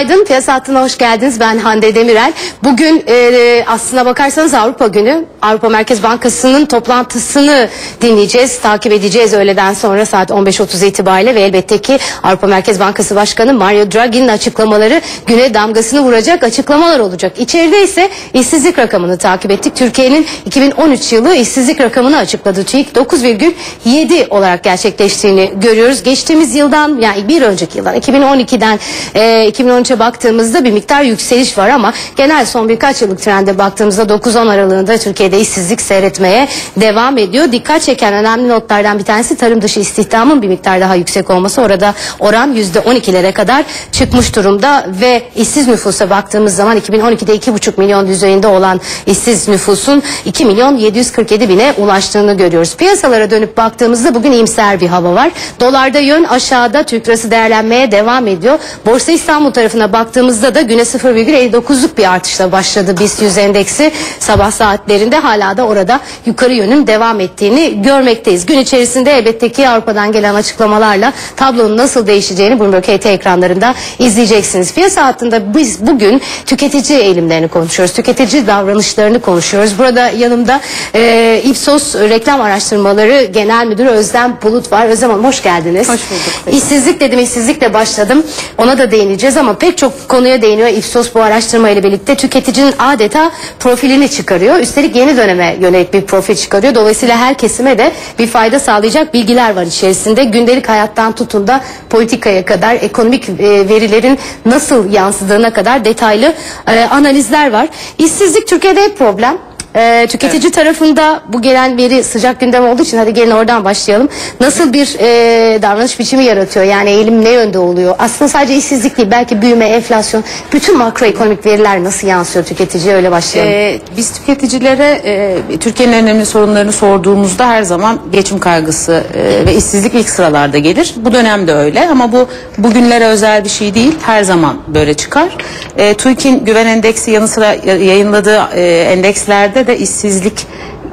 Günaydın, piyasa hattına hoş geldiniz. Ben Hande Demirel. Bugün e, aslına bakarsanız Avrupa Günü. Avrupa Merkez Bankası'nın toplantısını dinleyeceğiz, takip edeceğiz öğleden sonra saat 15.30 itibariyle ve elbette ki Avrupa Merkez Bankası Başkanı Mario Draghi'nin açıklamaları güne damgasını vuracak açıklamalar olacak. İçeride ise işsizlik rakamını takip ettik. Türkiye'nin 2013 yılı işsizlik rakamını açıkladı. TÜİK 9,7 olarak gerçekleştiğini görüyoruz. Geçtiğimiz yıldan yani bir önceki yıldan 2012'den e, 2013'e baktığımızda bir miktar yükseliş var ama genel son birkaç yıllık trende baktığımızda 9-10 aralığında Türkiye'de işsizlik seyretmeye devam ediyor. Dikkat çeken önemli notlardan bir tanesi tarım dışı istihdamın bir miktar daha yüksek olması. Orada oran %12'lere kadar çıkmış durumda ve işsiz nüfusa baktığımız zaman 2012'de 2,5 milyon düzeyinde olan işsiz nüfusun 2 milyon 747 bine ulaştığını görüyoruz. Piyasalara dönüp baktığımızda bugün iyimser bir hava var. Dolarda yön aşağıda Türk lirası değerlenmeye devam ediyor. Borsa İstanbul tarafına baktığımızda da güne 0,59'luk bir artışla başladı BIST 100 endeksi. Sabah saatlerinde hala da orada yukarı yönün devam ettiğini görmekteyiz. Gün içerisinde elbette ki Avrupa'dan gelen açıklamalarla tablonun nasıl değişeceğini Bloomberg HT ekranlarında izleyeceksiniz. Piyasa hattında biz bugün tüketici eğilimlerini konuşuyoruz. Tüketici davranışlarını konuşuyoruz. Burada yanımda e, Ipsos Reklam Araştırmaları Genel Müdürü Özlem Bulut var. Özlem Hanım hoş geldiniz. Hoş bulduk. İşsizlik dedim, işsizlikle başladım. Ona da değineceğiz ama pek çok konuya değiniyor. İfsos bu araştırma ile birlikte tüketicinin adeta profilini çıkarıyor. Üstelik yeni döneme yönelik bir profil çıkarıyor. Dolayısıyla her kesime de bir fayda sağlayacak bilgiler var içerisinde. Gündelik hayattan tutun da politikaya kadar ekonomik e, verilerin nasıl yansıdığına kadar detaylı e, analizler var. İşsizlik Türkiye'de hep problem. Ee, tüketici tarafında bu gelen veri sıcak gündem olduğu için hadi gelin oradan başlayalım. Nasıl bir e, davranış biçimi yaratıyor? Yani eğilim ne yönde oluyor? Aslında sadece işsizlik değil belki büyüme, enflasyon, bütün makroekonomik veriler nasıl yansıyor tüketiciye öyle başlayalım. Ee, biz tüketicilere e, Türkiye'nin en önemli sorunlarını sorduğumuzda her zaman geçim kaygısı e, ve işsizlik ilk sıralarda gelir. Bu dönemde öyle ama bu bugünlere özel bir şey değil. Her zaman böyle çıkar. E, TÜİK'in güven endeksi yanı sıra yayınladığı e, endekslerde de işsizlik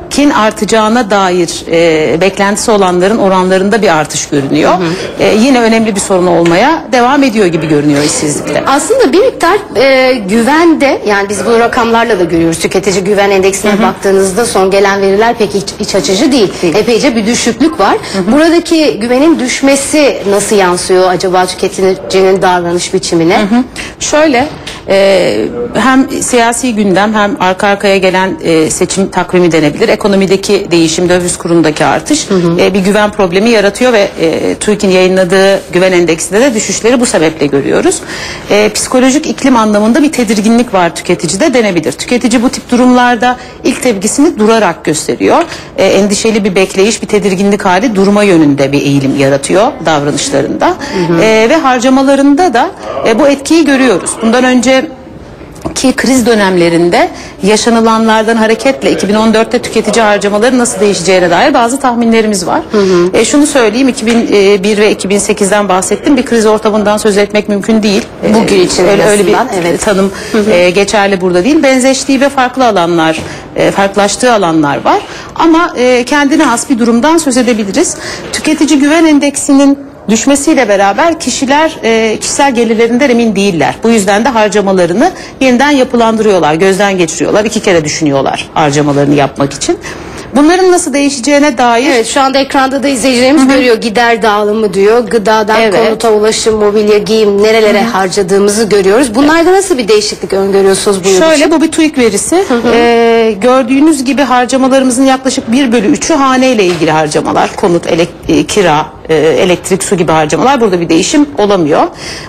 kin artacağına dair e, beklentisi olanların oranlarında bir artış görünüyor. E, yine önemli bir sorun olmaya devam ediyor gibi görünüyor işsizlikte. Aslında bir miktar e, güvende yani biz bu rakamlarla da görüyoruz. Tüketici güven endeksine baktığınızda son gelen veriler pek iç, iç açıcı değil. Epeyce bir düşüklük var. Buradaki güvenin düşmesi nasıl yansıyor acaba tüketicinin davranış biçimine? Şöyle e, hem siyasi gündem hem arka arkaya gelen e, seçim takvimi denebilir. Ekonomideki değişim, döviz kurundaki artış e, bir güven problemi yaratıyor ve e, TÜİK'in yayınladığı güven endeksinde de düşüşleri bu sebeple görüyoruz. E, psikolojik iklim anlamında bir tedirginlik var tüketicide denebilir. Tüketici bu tip durumlarda ilk tepkisini durarak gösteriyor. E, endişeli bir bekleyiş, bir tedirginlik hali durma yönünde bir eğilim yaratıyor davranışlarında. E, ve harcamalarında da e, bu etkiyi görüyoruz. Bundan önce ki kriz dönemlerinde yaşanılanlardan hareketle 2014'te tüketici harcamaları nasıl değişeceğine dair bazı tahminlerimiz var. E, şunu söyleyeyim 2001 ve 2008'den bahsettim. Bir kriz ortamından söz etmek mümkün değil. E, Bugün için öyle, öyle bir evet. tanım e, geçerli burada değil. Benzeştiği ve farklı alanlar, e, farklılaştığı alanlar var. Ama e, kendine has bir durumdan söz edebiliriz. Tüketici güven endeksinin düşmesiyle beraber kişiler e, kişisel gelirlerinden emin değiller. Bu yüzden de harcamalarını yeniden yapılandırıyorlar, gözden geçiriyorlar. iki kere düşünüyorlar harcamalarını yapmak için. Bunların nasıl değişeceğine dair Evet şu anda ekranda da izleyicilerimiz görüyor gider dağılımı diyor. Gıdadan Evet. konuta ulaşım, mobilya, giyim nerelere harcadığımızı görüyoruz. Bunlarda nasıl bir değişiklik öngörüyorsunuz bu yıl için? Şöyle bu bir TÜİK verisi. Ee, gördüğünüz gibi harcamalarımızın yaklaşık 1 bölü 3'ü haneyle ilgili harcamalar. Konut, elek- e, kira, e, elektrik, su gibi harcamalar. Burada bir değişim olamıyor.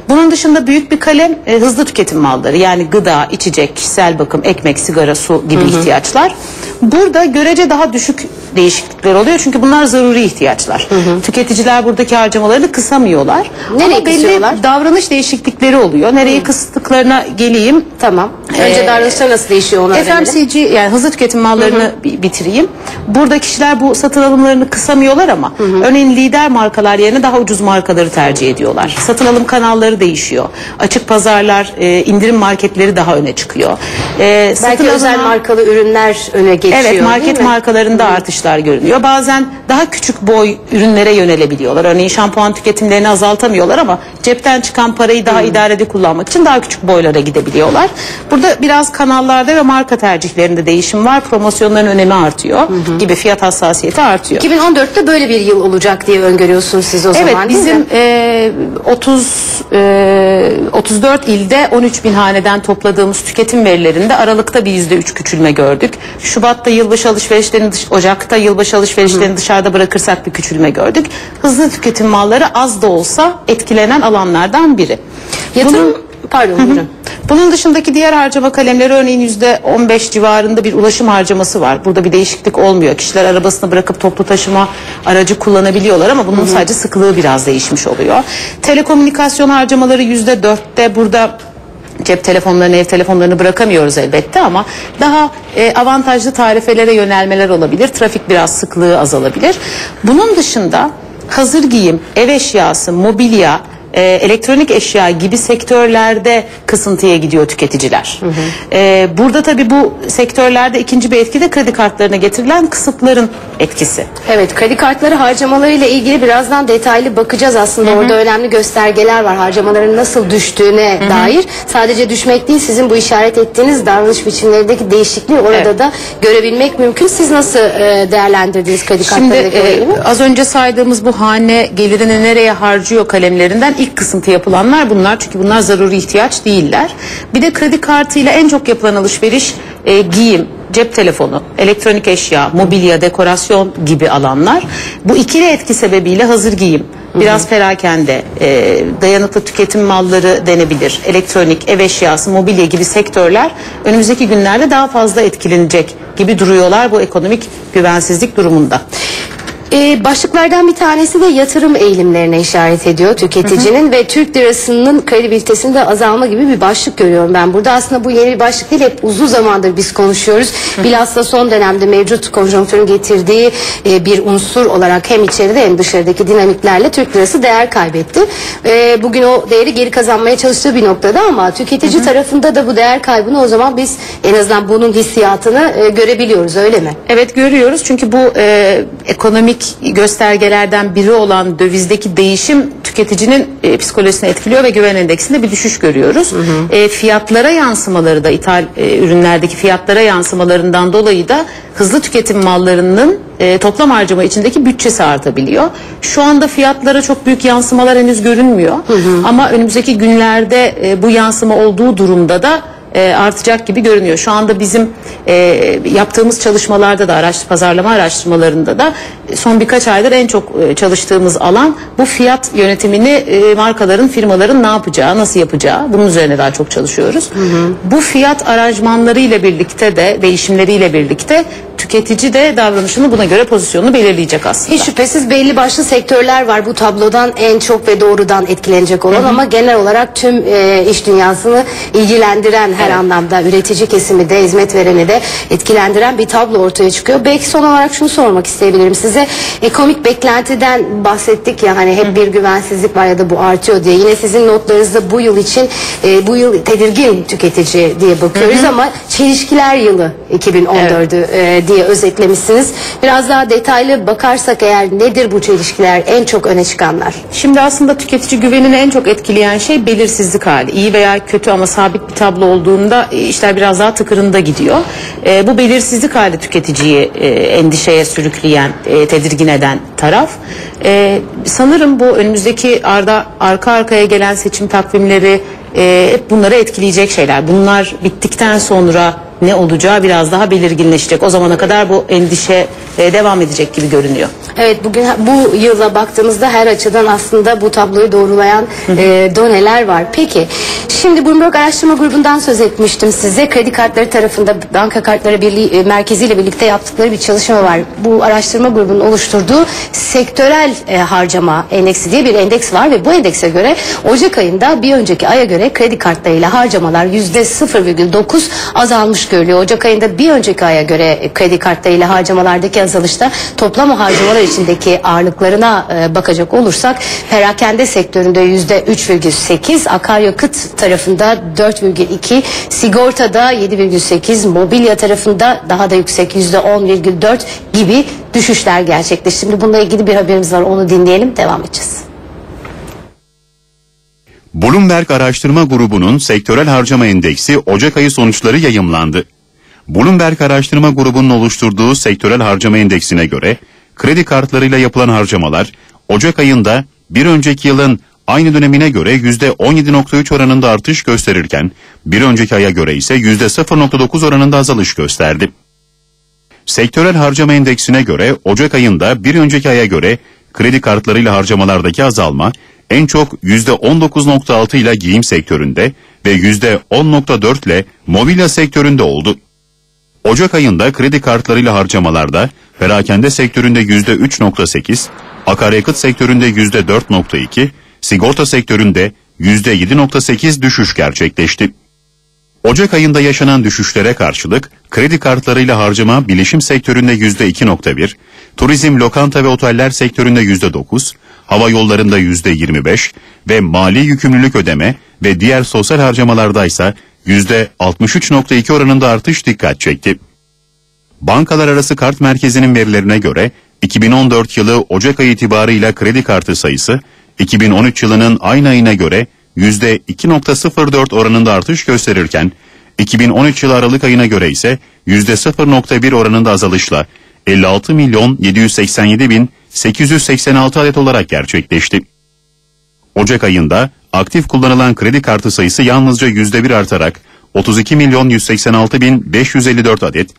Bunun dışında büyük bir kalem e, hızlı tüketim malları. Yani gıda, içecek, kişisel bakım, ekmek, sigara, su gibi ihtiyaçlar. Burada görece daha düşük değişiklikler oluyor. Çünkü bunlar zaruri ihtiyaçlar. Tüketiciler buradaki harcamalarını kısamıyorlar. Nereye Ama belli kısıyorlar? davranış değişiklikleri oluyor. Nereye kıstıklarına geleyim. Tamam. Önce Ee, davranışlar nasıl değişiyor onu öğrenelim. FMCG yani hızlı tüketim mallarını bi- bitireyim. Burada kişiler bu satın alımlarını kısamıyorlar ama örneğin lider markalar yerine daha ucuz markaları tercih ediyorlar. Satın alım kanalları değişiyor. Açık pazarlar, e, indirim marketleri daha öne çıkıyor. E, Belki özel alınan- markalı ürünler öne geçiyor Evet market markalarında artışlar görünüyor. Bazen daha küçük boy ürünlere yönelebiliyorlar. Örneğin şampuan tüketimlerini azaltamıyorlar ama cepten çıkan parayı daha idarede kullanmak için daha küçük boylara gidebiliyorlar. Burada biraz kanallarda ve marka tercihlerinde değişim var. Promosyonların önemi artıyor gibi fiyat hassasiyeti artıyor. 2014'te böyle bir yıl olacak diye öngörüyorsunuz siz o Evet zaman değil bizim e, 30 e, 34 ilde 13 bin haneden topladığımız tüketim verilerinde Aralık'ta bir yüzde üç küçülme gördük. Şubat'ta yılbaşı alışverişlerini dış- Ocak'ta yılbaşı alışverişlerini dışarıda bırakırsak bir küçülme gördük. Hızlı tüketim malları az da olsa etkilenen alanlardan biri. Yatırım Bunun- pardon buyurun. bunun dışındaki diğer harcama kalemleri örneğin yüzde 15 civarında bir ulaşım harcaması var. Burada bir değişiklik olmuyor. Kişiler arabasını bırakıp toplu taşıma aracı kullanabiliyorlar ama bunun sadece sıklığı biraz değişmiş oluyor. Telekomünikasyon harcamaları yüzde dörtte burada cep telefonlarını, ev telefonlarını bırakamıyoruz elbette ama daha e, avantajlı tarifelere yönelmeler olabilir. Trafik biraz sıklığı azalabilir. Bunun dışında hazır giyim, ev eşyası, mobilya, e, elektronik eşya gibi sektörlerde kısıntıya gidiyor tüketiciler. E, burada tabii bu sektörlerde ikinci bir etki de kredi kartlarına getirilen kısıtların etkisi. Evet kredi kartları harcamalarıyla ilgili birazdan detaylı bakacağız aslında. Orada önemli göstergeler var harcamaların nasıl düştüğüne dair. Sadece düşmek değil sizin bu işaret ettiğiniz davranış biçimlerindeki değişikliği orada Evet. da görebilmek mümkün. Siz nasıl e, değerlendirdiniz kredi Şimdi kartlarıyla e, az önce saydığımız bu hane gelirini nereye harcıyor kalemlerinden ilk kısıntı yapılanlar bunlar. Çünkü bunlar zaruri ihtiyaç değiller. Bir de kredi kartıyla en çok yapılan alışveriş e, giyim, cep telefonu, elektronik eşya, mobilya, dekorasyon gibi alanlar. Bu ikili etki sebebiyle hazır giyim, biraz perakende, e, dayanıklı tüketim malları denebilir, elektronik, ev eşyası, mobilya gibi sektörler önümüzdeki günlerde daha fazla etkilenecek gibi duruyorlar bu ekonomik güvensizlik durumunda. Ee, başlıklardan bir tanesi de yatırım eğilimlerine işaret ediyor tüketicinin ve Türk lirasının kredibilitesinde azalma gibi bir başlık görüyorum ben. Burada aslında bu yeni bir başlık değil hep uzun zamandır biz konuşuyoruz. Bilhassa son dönemde mevcut konjonktürün getirdiği e, bir unsur olarak hem içeride hem dışarıdaki dinamiklerle Türk lirası değer kaybetti. E, bugün o değeri geri kazanmaya çalıştığı bir noktada ama tüketici tarafında da bu değer kaybını o zaman biz en azından bunun hissiyatını e, görebiliyoruz öyle mi? Evet görüyoruz çünkü bu e, ekonomik göstergelerden biri olan dövizdeki değişim tüketicinin e, psikolojisini etkiliyor ve güven endeksinde bir düşüş görüyoruz. E, fiyatlara yansımaları da ithal e, ürünlerdeki fiyatlara yansımalarından dolayı da hızlı tüketim mallarının e, toplam harcama içindeki bütçesi artabiliyor. Şu anda fiyatlara çok büyük yansımalar henüz görünmüyor. Ama önümüzdeki günlerde e, bu yansıma olduğu durumda da e, artacak gibi görünüyor. Şu anda bizim e, yaptığımız çalışmalarda da araç pazarlama araştırmalarında da son birkaç aydır en çok e, çalıştığımız alan bu fiyat yönetimini e, markaların, firmaların ne yapacağı, nasıl yapacağı bunun üzerine daha çok çalışıyoruz. Bu fiyat aranjmanları ile birlikte de değişimleriyle birlikte tüketici de davranışını buna göre pozisyonunu belirleyecek aslında. Hiç şüphesiz belli başlı sektörler var bu tablodan en çok ve doğrudan etkilenecek olan ama genel olarak tüm e, iş dünyasını ilgilendiren her anlamda üretici kesimi de hizmet vereni de etkilendiren bir tablo ortaya çıkıyor. Belki son olarak şunu sormak isteyebilirim size. Ekonomik beklentiden bahsettik ya hani hep bir güvensizlik var ya da bu artıyor diye. Yine sizin notlarınızda bu yıl için e, bu yıl tedirgin tüketici diye bakıyoruz ama çelişkiler yılı 2014'ü e, diye özetlemişsiniz. Biraz daha detaylı bakarsak eğer nedir bu çelişkiler en çok öne çıkanlar? Şimdi aslında tüketici güvenini en çok etkileyen şey belirsizlik hali. İyi veya kötü ama sabit bir tablo olduğunda e, işler biraz daha tıkırında gidiyor. E, bu belirsizlik hali tüketiciyi e, endişeye sürükleyen, e, tedirgin eden taraf. E, sanırım bu önümüzdeki arda arka arkaya gelen seçim takvimleri e, hep bunları etkileyecek şeyler. Bunlar bittikten sonra ne olacağı biraz daha belirginleşecek. O zamana kadar bu endişe e, devam edecek gibi görünüyor. Evet bugün bu yıla baktığımızda her açıdan aslında bu tabloyu doğrulayan e, doneler var. Peki şimdi Bloomberg Araştırma Grubu'ndan söz etmiştim size. Kredi kartları tarafında banka kartları birliği e, merkeziyle birlikte yaptıkları bir çalışma var. Bu araştırma grubunun oluşturduğu sektörel e, harcama endeksi diye bir endeks var ve bu endekse göre Ocak ayında bir önceki aya göre kredi kartlarıyla harcamalar yüzde 0,9 azalmış görülüyor. Ocak ayında bir önceki aya göre kredi kartlarıyla harcamalardaki azalışta toplam harcamalar içindeki ağırlıklarına e, bakacak olursak perakende sektöründe yüzde 3,8, akaryakıt tarafında 4,2, sigortada 7,8, mobilya tarafında daha da yüksek yüzde 10,4 gibi düşüşler gerçekleşti. Şimdi bununla ilgili bir haberimiz var onu dinleyelim devam edeceğiz. Bloomberg Araştırma Grubu'nun sektörel harcama endeksi Ocak ayı sonuçları yayımlandı. Bloomberg Araştırma Grubu'nun oluşturduğu sektörel harcama endeksine göre kredi kartlarıyla yapılan harcamalar Ocak ayında bir önceki yılın aynı dönemine göre %17.3 oranında artış gösterirken bir önceki aya göre ise %0.9 oranında azalış gösterdi. Sektörel harcama endeksine göre Ocak ayında bir önceki aya göre kredi kartlarıyla harcamalardaki azalma en çok %19.6 ile giyim sektöründe ve %10.4 ile mobilya sektöründe oldu. Ocak ayında kredi kartlarıyla harcamalarda perakende sektöründe %3.8, akaryakıt sektöründe %4.2, sigorta sektöründe %7.8 düşüş gerçekleşti. Ocak ayında yaşanan düşüşlere karşılık kredi kartlarıyla harcama bilişim sektöründe %2.1, turizm, lokanta ve oteller sektöründe %9, hava yollarında %25 ve mali yükümlülük ödeme ve diğer sosyal harcamalarda ise %63.2 oranında artış dikkat çekti. Bankalar Arası Kart Merkezi'nin verilerine göre 2014 yılı Ocak ayı itibarıyla kredi kartı sayısı 2013 yılının aynı ayına göre %2.04 oranında artış gösterirken 2013 yılı Aralık ayına göre ise %0.1 oranında azalışla 56 milyon 787 bin 886 adet olarak gerçekleşti. Ocak ayında aktif kullanılan kredi kartı sayısı yalnızca %1 artarak 32 milyon 186 bin 554 adet,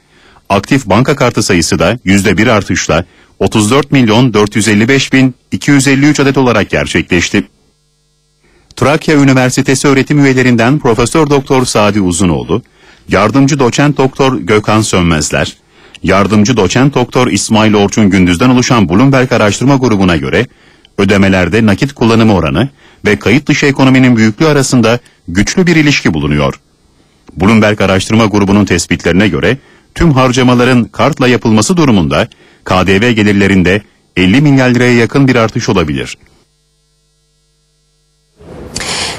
aktif banka kartı sayısı da %1 artışla 34 milyon 455 bin 253 adet olarak gerçekleşti. Trakya Üniversitesi öğretim üyelerinden Profesör Doktor Sadi Uzunoğlu, yardımcı doçent doktor Gökhan Sönmezler, yardımcı doçent doktor İsmail Orçun Gündüz'den oluşan Bloomberg Araştırma Grubu'na göre ödemelerde nakit kullanımı oranı ve kayıt dışı ekonominin büyüklüğü arasında güçlü bir ilişki bulunuyor. Bloomberg Araştırma Grubu'nun tespitlerine göre tüm harcamaların kartla yapılması durumunda KDV gelirlerinde 50 milyar liraya yakın bir artış olabilir.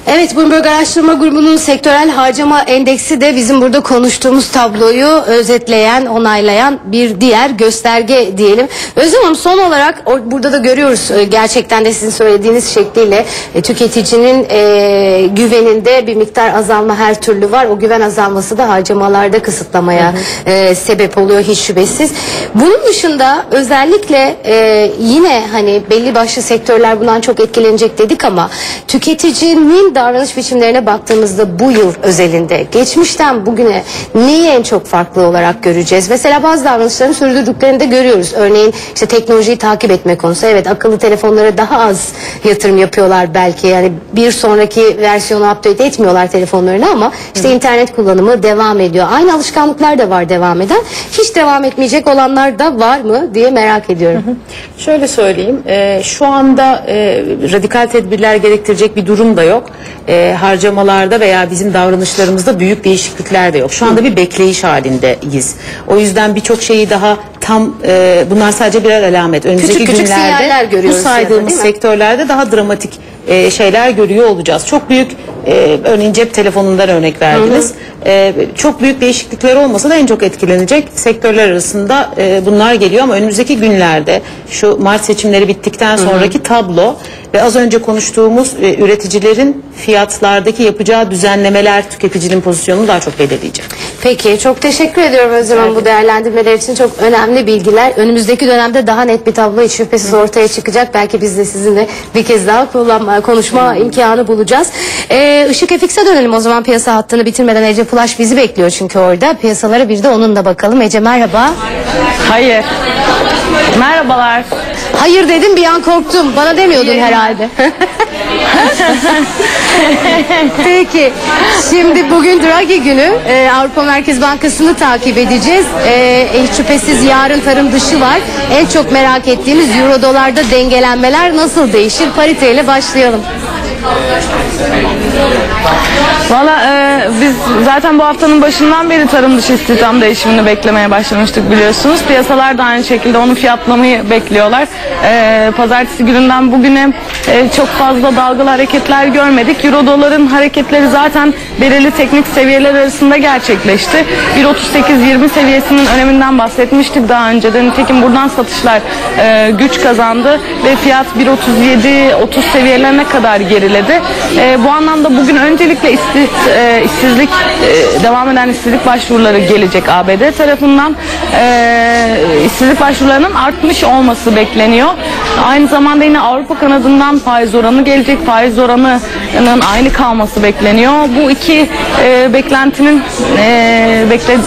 Evet Bloomberg Araştırma Grubu'nun sektörel harcama endeksi de bizim burada konuştuğumuz tabloyu özetleyen, onaylayan bir diğer gösterge diyelim. Özlem Hanım son olarak burada da görüyoruz e, gerçekten de sizin söylediğiniz şekliyle e, tüketicinin e, güveninde bir miktar azalma her türlü var. O güven azalması da harcamalarda kısıtlamaya e, sebep oluyor hiç şüphesiz. Bunun dışında özellikle e, yine hani belli başlı sektörler bundan çok etkilenecek dedik ama tüketicinin davranış biçimlerine baktığımızda bu yıl özelinde geçmişten bugüne neyi en çok farklı olarak göreceğiz? Mesela bazı davranışların sürdürdüklerini de görüyoruz. Örneğin işte teknolojiyi takip etme konusu. Evet akıllı telefonlara daha az yatırım yapıyorlar belki. Yani bir sonraki versiyonu update etmiyorlar telefonlarını ama işte internet kullanımı devam ediyor. Aynı alışkanlıklar da var devam eden. Hiç devam etmeyecek olanlar da var mı diye merak ediyorum. Şöyle söyleyeyim, e, şu anda e, radikal tedbirler gerektirecek bir durum da yok. E, harcamalarda veya bizim davranışlarımızda büyük değişiklikler de yok. Şu anda bir bekleyiş halindeyiz. O yüzden birçok şeyi daha tam, e, bunlar sadece birer alamet. Önümüzdeki Küçük küçük sinyaller günlerde bu görüyoruz ya da, saydığımız değil mi? sektörlerde daha dramatik e, şeyler görüyor olacağız. Çok büyük, e, örneğin cep telefonundan örnek verdiniz. E, çok büyük değişiklikler olmasa da en çok etkilenecek sektörler arasında e, bunlar geliyor ama önümüzdeki günlerde şu Mart seçimleri bittikten sonraki tablo ve az önce konuştuğumuz e, üreticilerin fiyatlardaki yapacağı düzenlemeler tüketicinin pozisyonunu daha çok belirleyecek. Peki çok teşekkür ediyorum Özlem Hanım bu değerlendirmeler için çok önemli bilgiler. Önümüzdeki dönemde daha net bir tablo hiç şüphesiz ortaya çıkacak. Belki biz de sizinle bir kez daha kullanma, konuşma imkanı bulacağız. Ee, Işık FX'e dönelim o zaman piyasa hattını bitirmeden Ece Pulaş bizi bekliyor çünkü orada. Piyasalara bir de onunla bakalım. Ece merhaba. Hayır. Merhabalar. Hayır dedim bir an korktum. Bana demiyordun herhalde. Peki. Şimdi bugün Draghi günü. Ee, Avrupa Merkez Bankası'nı takip edeceğiz. Ee, hiç şüphesiz yarın tarım dışı var. En çok merak ettiğimiz euro dolarda dengelenmeler nasıl değişir? Pariteyle başlayalım. Valla e, biz zaten bu haftanın başından beri tarım dışı istihdam değişimini beklemeye başlamıştık biliyorsunuz. Piyasalar da aynı şekilde onun fiyatlamayı bekliyorlar. E, pazartesi gününden bugüne e, çok fazla dalgalı hareketler görmedik. Euro doların hareketleri zaten belirli teknik seviyeler arasında gerçekleşti. 1.38-20 seviyesinin öneminden bahsetmiştik daha önceden. Nitekim buradan satışlar e, güç kazandı ve fiyat 1.37-30 seviyelerine kadar geriledi. E, bu anlamda bugün öncelikle isti, e, işsizlik e, devam eden işsizlik başvuruları gelecek ABD tarafından. E, işsizlik başvurularının artmış olması bekleniyor. Aynı zamanda yine Avrupa kanadından faiz oranı gelecek. Faiz oranının aynı kalması bekleniyor. Bu iki e, beklentinin e, bekle,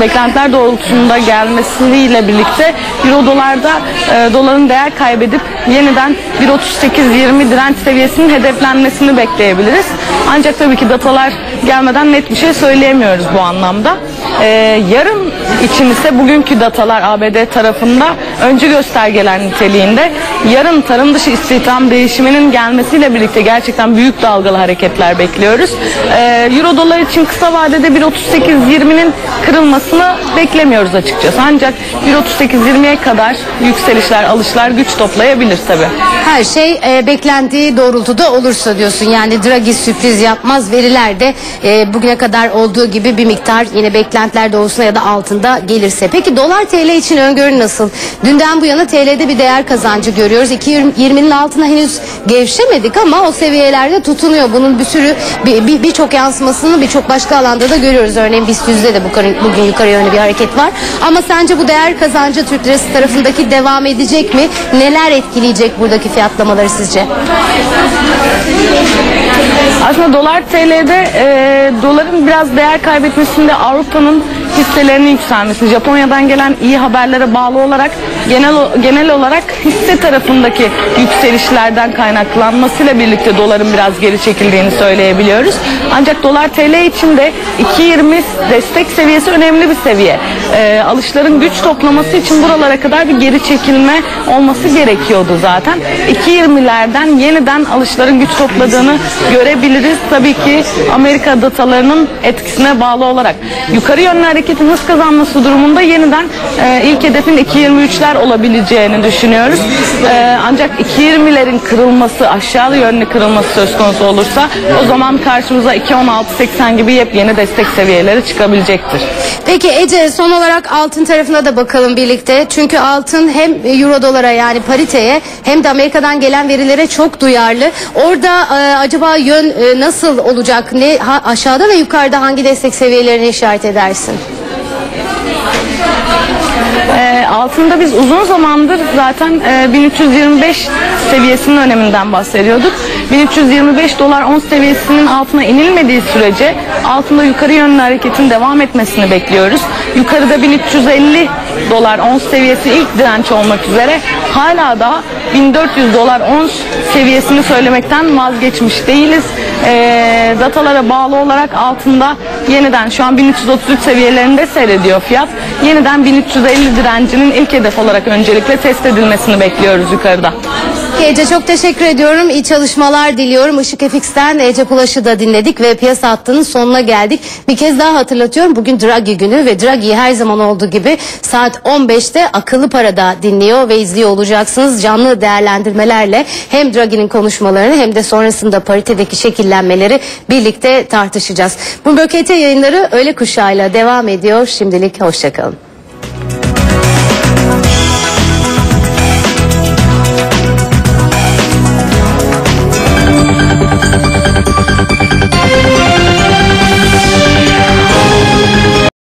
beklentiler doğrultusunda gelmesiyle birlikte Euro dolarda e, doların değer kaybedip yeniden 1.38-20 direnç seviyesinin hedeflenmesini bekleyebiliriz. Ancak tabii ki datalar gelmeden net bir şey söyleyemiyoruz bu anlamda. E, yarın için ise bugünkü datalar ABD tarafında öncü göstergeler niteliğinde. Yarın tarım dışı istihdam değişiminin gelmesiyle birlikte gerçekten büyük dalgalı hareketler bekliyoruz. Ee, Euro dolar için kısa vadede 1.38-20'nin kırılmasını beklemiyoruz açıkçası. Ancak 1.38-20'ye kadar yükselişler, alışlar güç toplayabilir tabii. Her şey e, beklendiği doğrultuda olursa diyorsun. Yani Draghi sürpriz yapmaz. Veriler de e, bugüne kadar olduğu gibi bir miktar yine beklentiler doğrultusunda ya da altında gelirse. Peki dolar TL için öngörü nasıl? Dünden bu yana TL'de bir değer kazancı görüyoruz. 2.20'nin altına henüz gevşemedik ama o seviyelerde tutunuyor. Bunun bir sürü bir- bir- birçok yansımasını birçok başka alanda da görüyoruz. Örneğin BIST de bu- bugün yukarı yönlü bir hareket var. Ama sence bu değer kazancı Türk lirası tarafındaki devam edecek mi? Neler etkileyecek buradaki fiyatlamaları sizce? Aslında dolar TL'de e, doların biraz değer kaybetmesinde Avrupa'nın hisselerinin yükselmesi, Japonya'dan gelen iyi haberlere bağlı olarak genel genel olarak hisse tarafındaki yükselişlerden kaynaklanmasıyla birlikte doların biraz geri çekildiğini söyleyebiliyoruz. Ancak dolar TL için de 2.20 destek seviyesi önemli bir seviye. E, alışların güç toplaması için buralara kadar bir geri çekilme olması gerekiyordu zaten. 2.20'lerden yeniden alışların güç topladığını görebiliriz. Tabii ki Amerika datalarının etkisine bağlı olarak. Yukarı yönlü hareketin hız kazanması durumunda yeniden e, ilk hedefin 2.23'ler olabileceğini düşünüyoruz. E, ancak 2.20'lerin kırılması, aşağı yönlü kırılması söz konusu olursa o zaman karşımıza 2.16.80 gibi yepyeni destek seviyeleri çıkabilecektir. Peki Ece son olarak altın tarafına da bakalım birlikte. Çünkü altın hem euro dolara yani pariteye hem de Amerika'dan gelen verilere çok duyarlı. Orada e, acaba yön e, nasıl olacak? Ne ha- aşağıda ve yukarıda hangi destek seviyelerini işaret edersin? E, altında biz uzun zamandır zaten e, 1325 seviyesinin öneminden bahsediyorduk. 1325 dolar 10 seviyesinin altına inilmediği sürece altında yukarı yönlü hareketin devam etmesini bekliyoruz. Yukarıda 1350 dolar 10 seviyesi ilk direnç olmak üzere hala da 1400 dolar 10 seviyesini söylemekten vazgeçmiş değiliz. E, datalara bağlı olarak altında yeniden şu an 1333 seviyelerinde seyrediyor fiyat. Yeniden 1350 direncinin ilk hedef olarak öncelikle test edilmesini bekliyoruz yukarıda. Peki Ece çok teşekkür ediyorum. İyi çalışmalar diliyorum. Işık FX'ten Ece Pulaş'ı da dinledik ve piyasa hattının sonuna geldik. Bir kez daha hatırlatıyorum. Bugün Draghi günü ve Draghi'yi her zaman olduğu gibi saat 15'te akıllı parada dinliyor ve izliyor olacaksınız. Canlı değerlendirmelerle hem Draghi'nin konuşmalarını hem de sonrasında paritedeki şekillenmeleri birlikte tartışacağız. Bu BKT yayınları öğle kuşağıyla devam ediyor. Şimdilik hoşçakalın.